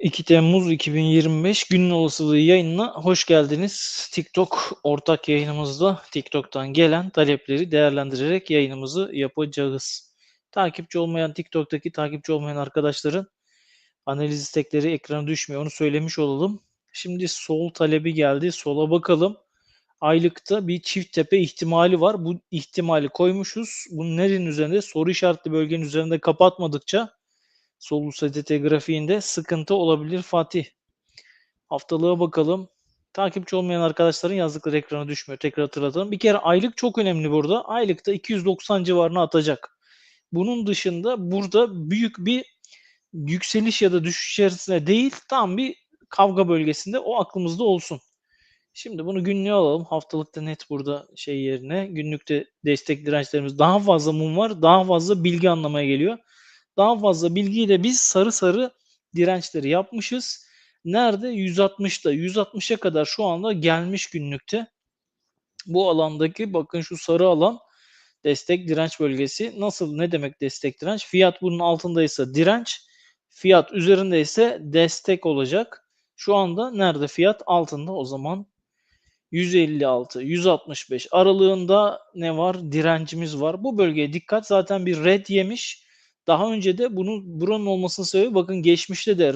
2 Temmuz 2025 günün olasılığı yayınına hoş geldiniz. TikTok ortak yayınımızda TikTok'tan gelen talepleri değerlendirerek yayınımızı yapacağız. Takipçi olmayan TikTok'taki takipçi olmayan arkadaşların analiz istekleri ekrana düşmüyor. Onu söylemiş olalım. Şimdi sol talebi geldi. Sola bakalım. Aylıkta bir çift tepe ihtimali var. Bu ihtimali koymuşuz. Bunun nerenin üzerinde? Soru işaretli bölgenin üzerinde kapatmadıkça sol USDT grafiğinde sıkıntı olabilir Fatih. Haftalığa bakalım. Takipçi olmayan arkadaşların yazdıkları ekrana düşmüyor. Tekrar hatırlatalım. Bir kere aylık çok önemli burada. Aylıkta 290 civarına atacak. Bunun dışında burada büyük bir yükseliş ya da düşüş içerisinde değil tam bir kavga bölgesinde o aklımızda olsun. Şimdi bunu günlüğe alalım. Haftalıkta net burada şey yerine. Günlükte destek dirençlerimiz daha fazla mum var. Daha fazla bilgi anlamaya geliyor. Daha fazla bilgiyle biz sarı sarı dirençleri yapmışız. Nerede? 160'da. 160'a kadar şu anda gelmiş günlükte. Bu alandaki bakın şu sarı alan destek direnç bölgesi. Nasıl ne demek destek direnç? Fiyat bunun altındaysa direnç, fiyat üzerindeyse destek olacak. Şu anda nerede fiyat? Altında o zaman 156, 165 aralığında ne var? Direncimiz var. Bu bölgeye dikkat. Zaten bir red yemiş. Daha önce de bunun buranın olmasının sebebi bakın geçmişte de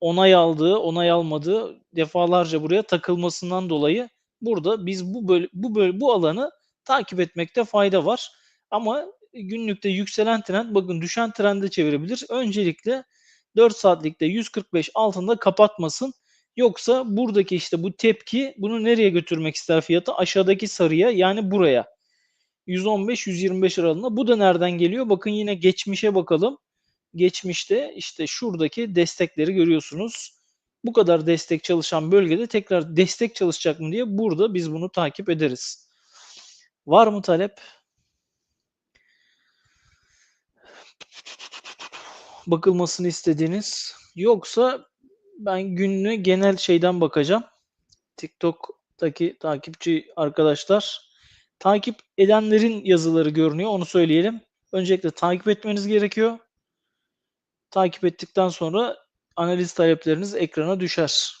onay aldığı, onay almadığı defalarca buraya takılmasından dolayı burada biz bu böl bu böl bu alanı takip etmekte fayda var. Ama günlükte yükselen trend bakın düşen trende çevirebilir. Öncelikle 4 saatlikte 145 altında kapatmasın. Yoksa buradaki işte bu tepki bunu nereye götürmek ister fiyatı? Aşağıdaki sarıya yani buraya. 115-125 aralığında. Bu da nereden geliyor? Bakın yine geçmişe bakalım. Geçmişte işte şuradaki destekleri görüyorsunuz. Bu kadar destek çalışan bölgede tekrar destek çalışacak mı diye burada biz bunu takip ederiz. Var mı talep? Bakılmasını istediğiniz yoksa ben günlüğe genel şeyden bakacağım. TikTok'taki takipçi arkadaşlar takip edenlerin yazıları görünüyor. Onu söyleyelim. Öncelikle takip etmeniz gerekiyor. Takip ettikten sonra analiz talepleriniz ekrana düşer.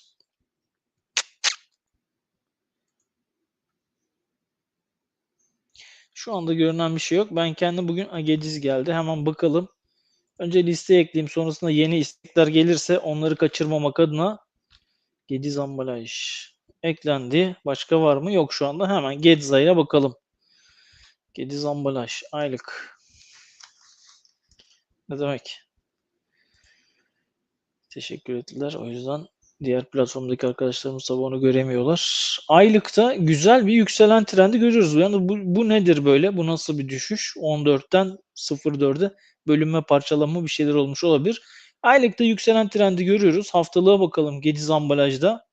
Şu anda görünen bir şey yok. Ben kendi bugün Agediz geldi. Hemen bakalım. Önce listeye ekleyeyim. Sonrasında yeni istekler gelirse onları kaçırmamak adına Gediz ambalaj eklendi. Başka var mı? Yok şu anda. Hemen Gedza'ya bakalım. Gediz ambalaj aylık. Ne demek? Teşekkür ettiler. O yüzden diğer platformdaki arkadaşlarımız tabi onu göremiyorlar. Aylıkta güzel bir yükselen trendi görüyoruz. Yani bu, bu nedir böyle? Bu nasıl bir düşüş? 14'ten 0.4'e bölünme parçalanma bir şeyler olmuş olabilir. Aylıkta yükselen trendi görüyoruz. Haftalığa bakalım Gediz ambalajda.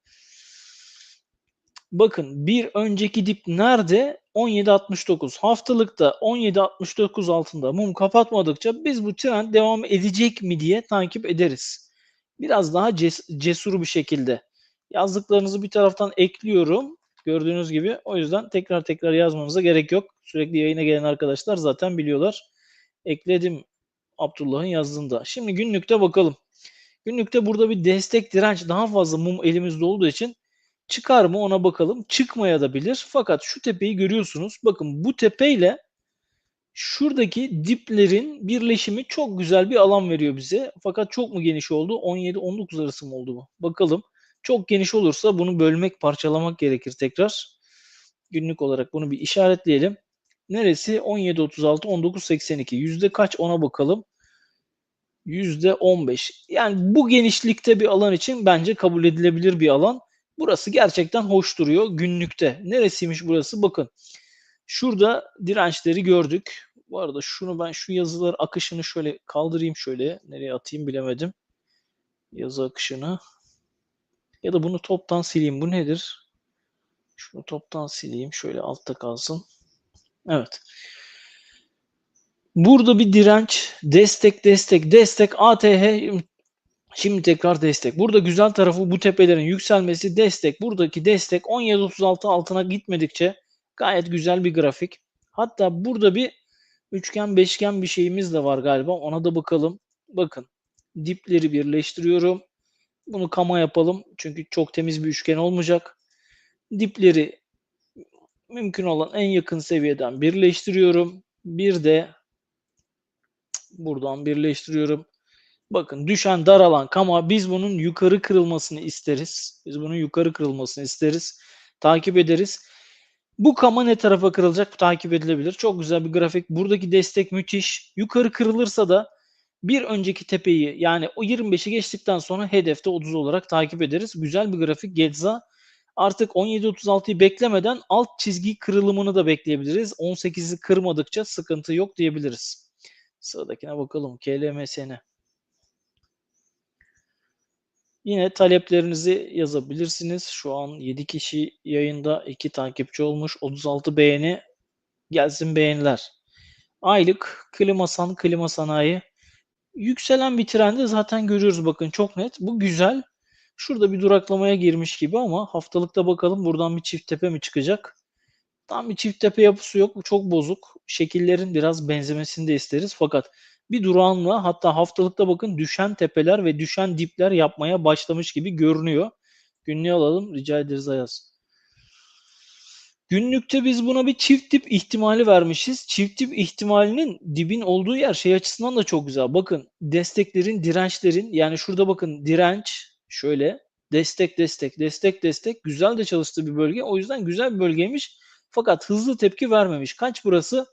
Bakın bir önceki dip nerede? 17.69. Haftalıkta 17.69 altında mum kapatmadıkça biz bu trend devam edecek mi diye takip ederiz. Biraz daha ces- cesur bir şekilde. Yazdıklarınızı bir taraftan ekliyorum. Gördüğünüz gibi. O yüzden tekrar tekrar yazmanıza gerek yok. Sürekli yayına gelen arkadaşlar zaten biliyorlar. Ekledim Abdullah'ın yazdığında. Şimdi günlükte bakalım. Günlükte burada bir destek direnç daha fazla mum elimizde olduğu için çıkar mı ona bakalım. Çıkmaya da bilir. Fakat şu tepeyi görüyorsunuz. Bakın bu tepeyle şuradaki diplerin birleşimi çok güzel bir alan veriyor bize. Fakat çok mu geniş oldu? 17-19 arası mı oldu bu? Bakalım. Çok geniş olursa bunu bölmek, parçalamak gerekir tekrar. Günlük olarak bunu bir işaretleyelim. Neresi? 17.36, 19.82. Yüzde kaç ona bakalım. Yüzde 15. Yani bu genişlikte bir alan için bence kabul edilebilir bir alan. Burası gerçekten hoş duruyor günlükte. Neresiymiş burası? Bakın. Şurada dirençleri gördük. Bu arada şunu ben şu yazılar akışını şöyle kaldırayım şöyle. Nereye atayım bilemedim. Yazı akışını. Ya da bunu toptan sileyim. Bu nedir? Şunu toptan sileyim. Şöyle altta kalsın. Evet. Burada bir direnç, destek, destek, destek, ATH, şimdi tekrar destek. Burada güzel tarafı bu tepelerin yükselmesi, destek. Buradaki destek 17.36 altına gitmedikçe gayet güzel bir grafik. Hatta burada bir üçgen, beşgen bir şeyimiz de var galiba. Ona da bakalım. Bakın, dipleri birleştiriyorum. Bunu kama yapalım. Çünkü çok temiz bir üçgen olmayacak. Dipleri mümkün olan en yakın seviyeden birleştiriyorum. Bir de buradan birleştiriyorum. Bakın düşen daralan kama biz bunun yukarı kırılmasını isteriz. Biz bunun yukarı kırılmasını isteriz. Takip ederiz. Bu kama ne tarafa kırılacak takip edilebilir. Çok güzel bir grafik. Buradaki destek müthiş. Yukarı kırılırsa da bir önceki tepeyi yani o 25'i geçtikten sonra hedefte 30 olarak takip ederiz. Güzel bir grafik. Getza artık 17.36'yı beklemeden alt çizgi kırılımını da bekleyebiliriz. 18'i kırmadıkça sıkıntı yok diyebiliriz. Sıradakine bakalım. KLMSN. Yine taleplerinizi yazabilirsiniz. Şu an 7 kişi yayında 2 takipçi olmuş. 36 beğeni. Gelsin beğeniler. Aylık klimasan klima sanayi. Yükselen bir trendi zaten görüyoruz bakın çok net. Bu güzel. Şurada bir duraklamaya girmiş gibi ama haftalıkta bakalım buradan bir çift tepe mi çıkacak? Tam bir çift tepe yapısı yok. Bu çok bozuk. Şekillerin biraz benzemesini de isteriz. Fakat bir durağanla hatta haftalıkta bakın düşen tepeler ve düşen dipler yapmaya başlamış gibi görünüyor. Günlüğe alalım. Rica ederiz Ayaz. Günlükte biz buna bir çift dip ihtimali vermişiz. Çift dip ihtimalinin dibin olduğu yer şey açısından da çok güzel. Bakın desteklerin, dirençlerin yani şurada bakın direnç şöyle destek destek destek destek güzel de çalıştığı bir bölge. O yüzden güzel bir bölgeymiş. Fakat hızlı tepki vermemiş. Kaç burası?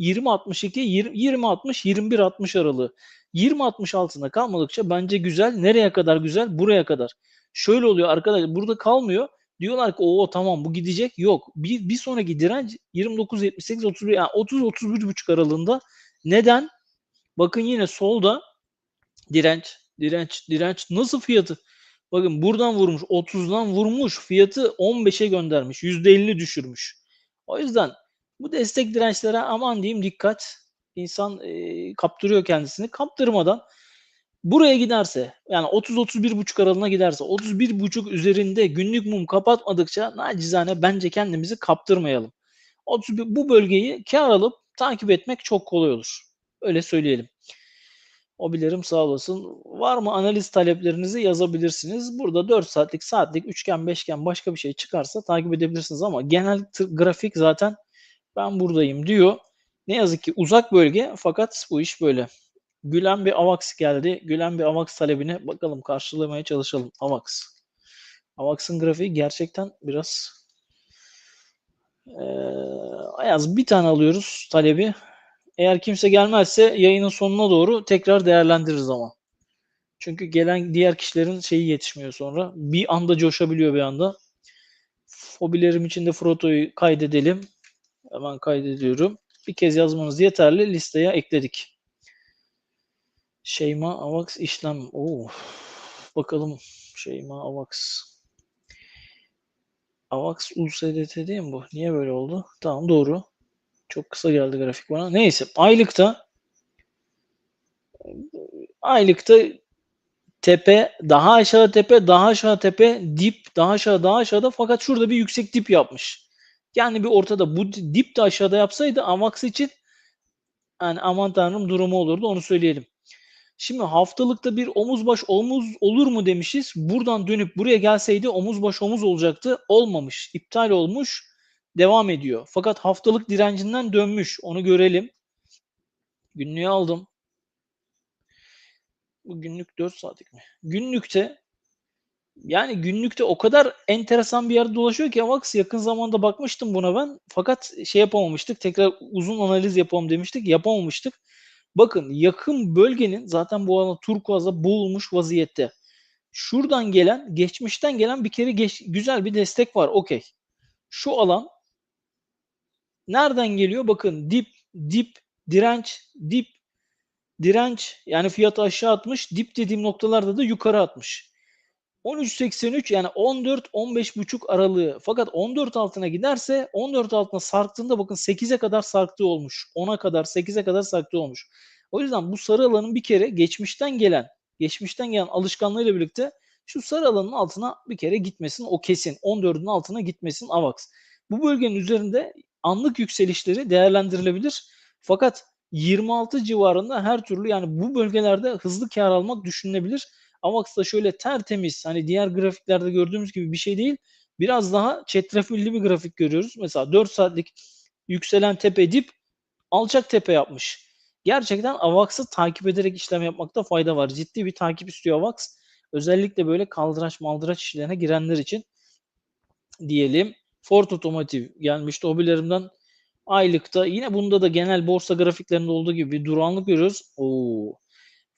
20-62, 20-60, 21-60 aralığı. 20-60 altında kalmadıkça bence güzel. Nereye kadar güzel? Buraya kadar. Şöyle oluyor arkadaşlar. Burada kalmıyor. Diyorlar ki o tamam bu gidecek. Yok. Bir, bir sonraki direnç 29 78 31 yani 30 31 buçuk aralığında. Neden? Bakın yine solda direnç, direnç, direnç nasıl fiyatı? Bakın buradan vurmuş, 30'dan vurmuş, fiyatı 15'e göndermiş, %50 düşürmüş. O yüzden bu destek dirençlere aman diyeyim dikkat. İnsan e, kaptırıyor kendisini. Kaptırmadan buraya giderse yani 30-31 buçuk aralığına giderse 31 buçuk üzerinde günlük mum kapatmadıkça nacizane bence kendimizi kaptırmayalım. 31, bu bölgeyi kar alıp takip etmek çok kolay olur. Öyle söyleyelim. Obilerim sağ olasın. Var mı analiz taleplerinizi yazabilirsiniz. Burada 4 saatlik, saatlik, üçgen, beşgen başka bir şey çıkarsa takip edebilirsiniz ama genel grafik zaten ben buradayım diyor. Ne yazık ki uzak bölge fakat bu iş böyle. Gülen bir AVAX geldi. Gülen bir AVAX talebine bakalım karşılamaya çalışalım. AVAX. AVAX'ın grafiği gerçekten biraz ee, Ayaz bir tane alıyoruz talebi. Eğer kimse gelmezse yayının sonuna doğru tekrar değerlendiririz ama. Çünkü gelen diğer kişilerin şeyi yetişmiyor sonra. Bir anda coşabiliyor bir anda. Fobilerim için de Froto'yu kaydedelim. Hemen kaydediyorum. Bir kez yazmanız yeterli. Listeye ekledik. Şeyma Avax işlem. Oo. Bakalım. Şeyma Avax. Avax USDT değil mi bu? Niye böyle oldu? Tamam doğru. Çok kısa geldi grafik bana. Neyse aylıkta aylıkta tepe, daha aşağı tepe, daha aşağı tepe, dip, daha aşağı, daha aşağıda fakat şurada bir yüksek dip yapmış. Yani bir ortada bu dip de aşağıda yapsaydı Amax için yani aman tanrım durumu olurdu onu söyleyelim. Şimdi haftalıkta bir omuz baş omuz olur mu demişiz. Buradan dönüp buraya gelseydi omuz baş omuz olacaktı. Olmamış. iptal olmuş. Devam ediyor. Fakat haftalık direncinden dönmüş. Onu görelim. Günlüğü aldım. Bu günlük 4 saatlik mi? Günlükte yani günlükte o kadar enteresan bir yerde dolaşıyor ki Avax yakın zamanda bakmıştım buna ben. Fakat şey yapamamıştık. Tekrar uzun analiz yapalım demiştik. Yapamamıştık. Bakın yakın bölgenin zaten bu alan turkuazda boğulmuş vaziyette. Şuradan gelen, geçmişten gelen bir kere geç, güzel bir destek var. Okey. Şu alan nereden geliyor? Bakın dip, dip, direnç, dip, direnç yani fiyatı aşağı atmış. Dip dediğim noktalarda da yukarı atmış. 13.83 yani 14 buçuk aralığı. Fakat 14 altına giderse 14 altına sarktığında bakın 8'e kadar sarktığı olmuş. 10'a kadar 8'e kadar sarktığı olmuş. O yüzden bu sarı alanın bir kere geçmişten gelen geçmişten gelen alışkanlığıyla birlikte şu sarı alanın altına bir kere gitmesin o kesin. 14'ün altına gitmesin AVAX. Bu bölgenin üzerinde anlık yükselişleri değerlendirilebilir. Fakat 26 civarında her türlü yani bu bölgelerde hızlı kar almak düşünülebilir. AVAX da şöyle tertemiz hani diğer grafiklerde gördüğümüz gibi bir şey değil. Biraz daha çetrefilli bir grafik görüyoruz. Mesela 4 saatlik yükselen tepe dip alçak tepe yapmış. Gerçekten AVAX'ı takip ederek işlem yapmakta fayda var. Ciddi bir takip istiyor AVAX. Özellikle böyle kaldıraç maldıraç işlerine girenler için diyelim. Ford Otomotiv gelmişti. Hobilerimden aylıkta yine bunda da genel borsa grafiklerinde olduğu gibi bir duranlık görüyoruz. Oo.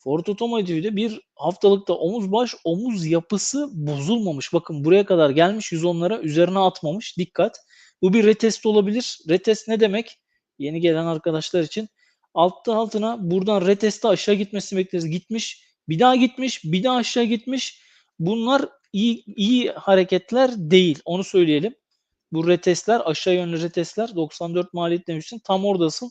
Ford Otomotiv'de bir haftalıkta omuz baş omuz yapısı bozulmamış. Bakın buraya kadar gelmiş 110'lara üzerine atmamış. Dikkat. Bu bir retest olabilir. Retest ne demek? Yeni gelen arkadaşlar için. Altta altına buradan reteste aşağı gitmesini bekleriz. Gitmiş. Bir daha gitmiş. Bir daha aşağı gitmiş. Bunlar iyi, iyi hareketler değil. Onu söyleyelim. Bu retestler aşağı yönlü retestler 94 maliyet demişsin. Tam oradasın.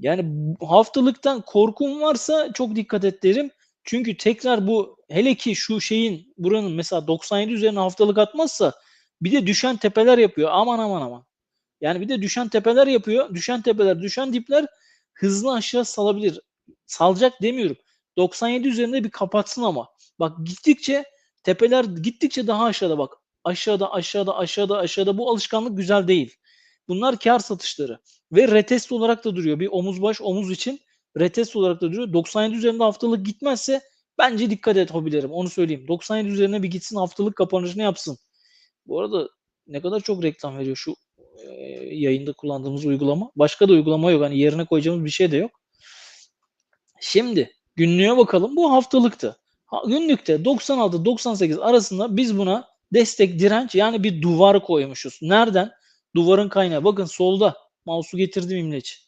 Yani haftalıktan korkum varsa çok dikkat et derim. Çünkü tekrar bu hele ki şu şeyin buranın mesela 97 üzerine haftalık atmazsa bir de düşen tepeler yapıyor. Aman aman aman. Yani bir de düşen tepeler yapıyor. Düşen tepeler, düşen dipler hızlı aşağı salabilir. Salacak demiyorum. 97 üzerinde bir kapatsın ama. Bak gittikçe tepeler gittikçe daha aşağıda bak. Aşağıda aşağıda aşağıda aşağıda bu alışkanlık güzel değil. Bunlar kar satışları. Ve retest olarak da duruyor. Bir omuz baş omuz için retest olarak da duruyor. 97 üzerinde haftalık gitmezse bence dikkat et hobilerim. Onu söyleyeyim. 97 üzerine bir gitsin haftalık kapanışını yapsın. Bu arada ne kadar çok reklam veriyor şu e, yayında kullandığımız uygulama. Başka da uygulama yok. Hani yerine koyacağımız bir şey de yok. Şimdi günlüğe bakalım. Bu haftalıktı. Ha, günlükte 96-98 arasında biz buna destek direnç yani bir duvar koymuşuz. Nereden? Duvarın kaynağı. Bakın solda mouse'u getirdim imleç.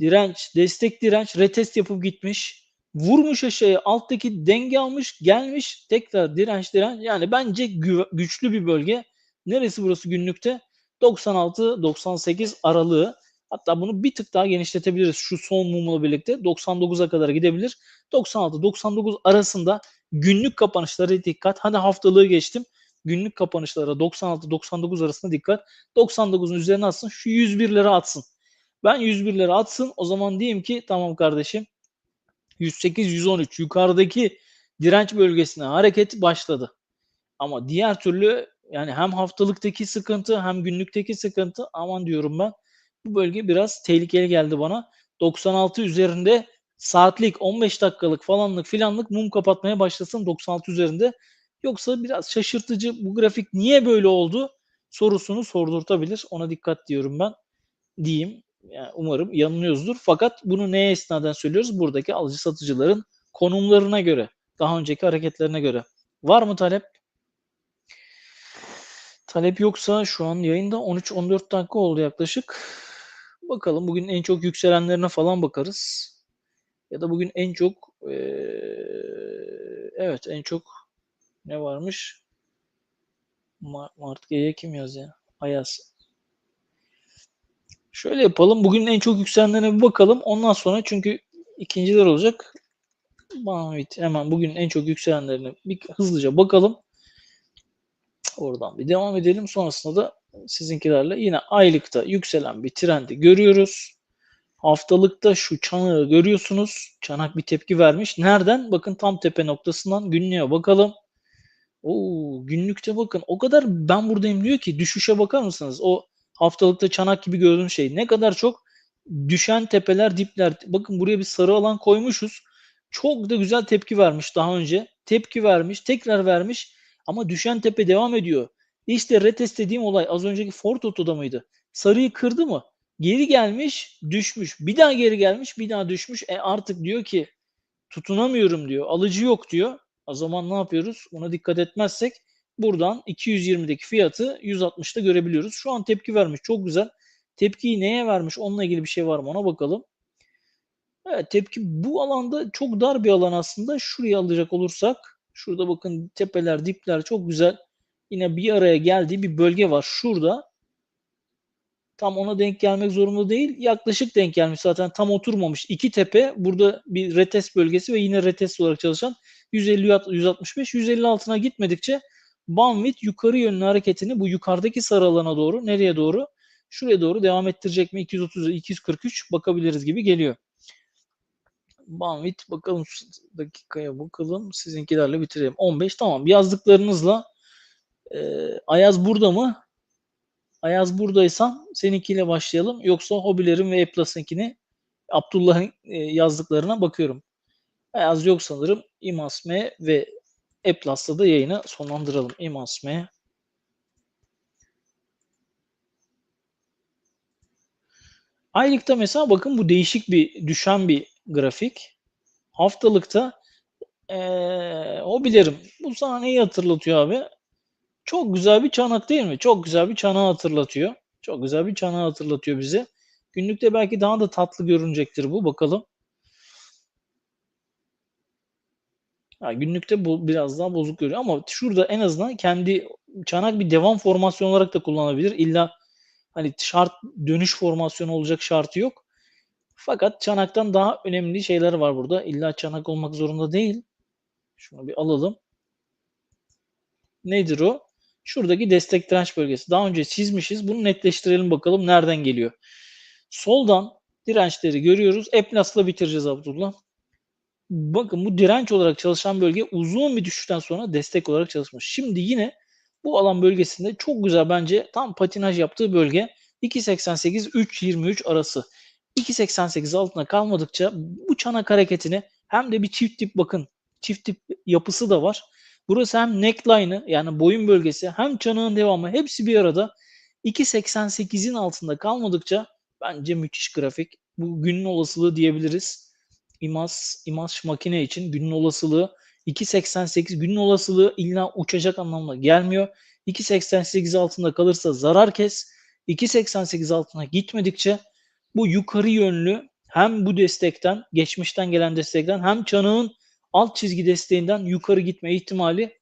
Direnç, destek direnç, retest yapıp gitmiş. Vurmuş aşağıya alttaki denge almış, gelmiş tekrar direnç direnç. Yani bence gü- güçlü bir bölge. Neresi burası günlükte? 96-98 aralığı. Hatta bunu bir tık daha genişletebiliriz şu son mumla birlikte. 99'a kadar gidebilir. 96-99 arasında günlük kapanışlara dikkat. Hadi haftalığı geçtim. Günlük kapanışlara 96-99 arasında dikkat. 99'un üzerine atsın. Şu 101 lira atsın. Ben 101 lira atsın. O zaman diyeyim ki tamam kardeşim 108-113 yukarıdaki direnç bölgesine hareket başladı. Ama diğer türlü yani hem haftalıktaki sıkıntı hem günlükteki sıkıntı aman diyorum ben. Bu bölge biraz tehlikeli geldi bana. 96 üzerinde saatlik 15 dakikalık falanlık filanlık mum kapatmaya başlasın 96 üzerinde. Yoksa biraz şaşırtıcı bu grafik niye böyle oldu sorusunu sordurtabilir. Ona dikkat diyorum ben diyeyim. Yani umarım yanılıyoruzdur. Fakat bunu neye esnaden söylüyoruz? Buradaki alıcı satıcıların konumlarına göre, daha önceki hareketlerine göre. Var mı talep? Talep yoksa şu an yayında 13-14 dakika oldu yaklaşık. Bakalım bugün en çok yükselenlerine falan bakarız. Ya da bugün en çok ee, evet en çok ne varmış? Mart, Mart G'ye kim yazıyor? Ayaz. Şöyle yapalım. Bugün en çok yükselenlerine bir bakalım. Ondan sonra çünkü ikinciler olacak. Banvit hemen bugün en çok yükselenlerine bir hızlıca bakalım. Oradan bir devam edelim. Sonrasında da sizinkilerle yine aylıkta yükselen bir trendi görüyoruz. Haftalıkta şu çanağı görüyorsunuz. Çanak bir tepki vermiş. Nereden? Bakın tam tepe noktasından günlüğe bakalım. Oo, günlükte bakın o kadar ben buradayım diyor ki düşüşe bakar mısınız? O haftalıkta çanak gibi gördüğüm şey ne kadar çok düşen tepeler dipler. Bakın buraya bir sarı alan koymuşuz. Çok da güzel tepki vermiş daha önce. Tepki vermiş, tekrar vermiş ama düşen tepe devam ediyor. İşte retest dediğim olay az önceki Ford Oto'da mıydı? Sarıyı kırdı mı? Geri gelmiş, düşmüş. Bir daha geri gelmiş, bir daha düşmüş. E artık diyor ki tutunamıyorum diyor. Alıcı yok diyor. O zaman ne yapıyoruz? Buna dikkat etmezsek buradan 220'deki fiyatı 160'da görebiliyoruz. Şu an tepki vermiş. Çok güzel. Tepkiyi neye vermiş? Onunla ilgili bir şey var mı? Ona bakalım. Evet tepki bu alanda çok dar bir alan aslında. Şuraya alacak olursak şurada bakın tepeler, dipler çok güzel. Yine bir araya geldiği bir bölge var. Şurada tam ona denk gelmek zorunda değil. Yaklaşık denk gelmiş zaten tam oturmamış. İki tepe burada bir retest bölgesi ve yine retest olarak çalışan 150 165 150 altına gitmedikçe Banvit yukarı yönlü hareketini bu yukarıdaki sarı alana doğru nereye doğru? Şuraya doğru devam ettirecek mi? 230 243 bakabiliriz gibi geliyor. Banvit bakalım dakikaya bakalım. Sizinkilerle bitirelim. 15 tamam. Yazdıklarınızla e, Ayaz burada mı? Ayaz buradaysan seninkiyle başlayalım. Yoksa hobilerim ve E-Plus'ınkini Abdullah'ın e, yazdıklarına bakıyorum. Ayaz yok sanırım. İmasme ve E-Plus'ta da yayını sonlandıralım. İmasme Aylıkta mesela bakın bu değişik bir düşen bir grafik. Haftalıkta ee, hobilerim. Bu sana neyi hatırlatıyor abi? Çok güzel bir çanak değil mi? Çok güzel bir çanağı hatırlatıyor. Çok güzel bir çanağı hatırlatıyor bize. Günlükte belki daha da tatlı görünecektir bu. Bakalım. Ha, günlükte bu biraz daha bozuk görüyor ama şurada en azından kendi çanak bir devam formasyon olarak da kullanabilir. İlla hani şart dönüş formasyonu olacak şartı yok. Fakat çanaktan daha önemli şeyler var burada. İlla çanak olmak zorunda değil. Şunu bir alalım. Nedir o? Şuradaki destek direnç bölgesi. Daha önce çizmişiz. Bunu netleştirelim bakalım nereden geliyor. Soldan dirençleri görüyoruz. Eplas'la bitireceğiz Abdullah. Bakın bu direnç olarak çalışan bölge uzun bir düşüşten sonra destek olarak çalışmış. Şimdi yine bu alan bölgesinde çok güzel bence tam patinaj yaptığı bölge 2.88-3.23 arası. 2.88 altına kalmadıkça bu çanak hareketini hem de bir çift dip bakın çift dip yapısı da var. Burası hem neckline'ı yani boyun bölgesi hem çanağın devamı hepsi bir arada 2.88'in altında kalmadıkça bence müthiş grafik. Bu günün olasılığı diyebiliriz. İmaz, imaz makine için günün olasılığı 2.88 günün olasılığı illa uçacak anlamına gelmiyor. 2.88 altında kalırsa zarar kes. 2.88 altına gitmedikçe bu yukarı yönlü hem bu destekten, geçmişten gelen destekten hem çanağın alt çizgi desteğinden yukarı gitme ihtimali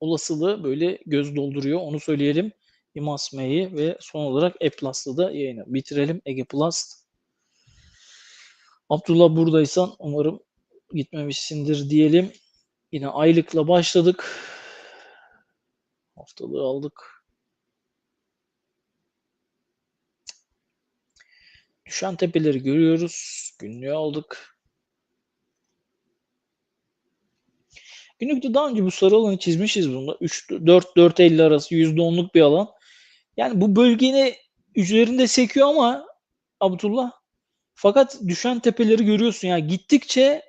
olasılığı böyle göz dolduruyor. Onu söyleyelim. İmasme'yi ve son olarak E-Plus'la da yayını bitirelim. Ege Plus. Abdullah buradaysan umarım gitmemişsindir diyelim. Yine aylıkla başladık. Haftalığı aldık. Düşen tepeleri görüyoruz. Günlüğü aldık. Günlükte daha önce bu sarı alanı çizmişiz bunda. 3 4 4.50 arası %10'luk bir alan. Yani bu bölgenin üzerinde sekiyor ama Abdullah fakat düşen tepeleri görüyorsun. Yani gittikçe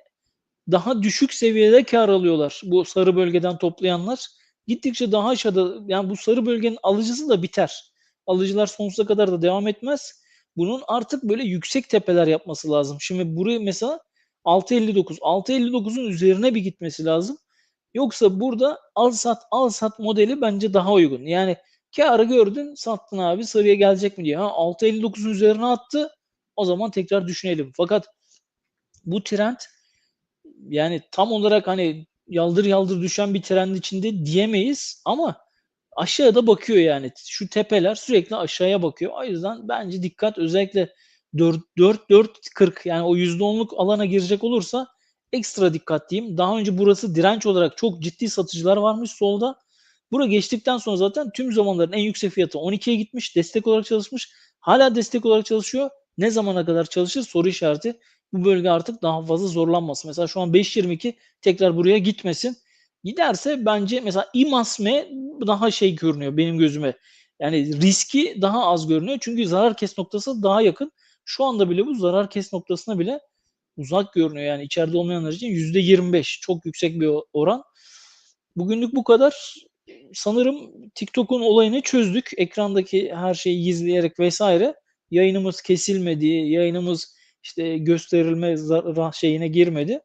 daha düşük seviyede kar alıyorlar bu sarı bölgeden toplayanlar. Gittikçe daha aşağıda yani bu sarı bölgenin alıcısı da biter. Alıcılar sonsuza kadar da devam etmez. Bunun artık böyle yüksek tepeler yapması lazım. Şimdi buraya mesela 6.59. 6.59'un üzerine bir gitmesi lazım. Yoksa burada al sat al sat modeli bence daha uygun. Yani karı gördün sattın abi sarıya gelecek mi diye. Ha 6.59'un üzerine attı. O zaman tekrar düşünelim. Fakat bu trend yani tam olarak hani yaldır yaldır düşen bir trend içinde diyemeyiz ama aşağıda bakıyor yani. Şu tepeler sürekli aşağıya bakıyor. O yüzden bence dikkat özellikle 4 4 4 40 yani o %10'luk alana girecek olursa ekstra dikkat diyeyim. Daha önce burası direnç olarak çok ciddi satıcılar varmış solda. Bura geçtikten sonra zaten tüm zamanların en yüksek fiyatı 12'ye gitmiş. Destek olarak çalışmış. Hala destek olarak çalışıyor. Ne zamana kadar çalışır soru işareti. Bu bölge artık daha fazla zorlanmasın. Mesela şu an 5.22 tekrar buraya gitmesin. Giderse bence mesela İmasme daha şey görünüyor benim gözüme. Yani riski daha az görünüyor. Çünkü zarar kes noktası daha yakın. Şu anda bile bu zarar kes noktasına bile uzak görünüyor. Yani içeride olmayanlar için %25 çok yüksek bir oran. Bugünlük bu kadar. Sanırım TikTok'un olayını çözdük. Ekrandaki her şeyi gizleyerek vesaire. Yayınımız kesilmedi. Yayınımız işte gösterilme şeyine girmedi.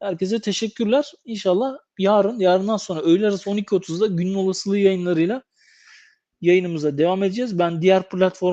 Herkese teşekkürler. İnşallah yarın, yarından sonra öğle arası 12.30'da günün olasılığı yayınlarıyla yayınımıza devam edeceğiz. Ben diğer platform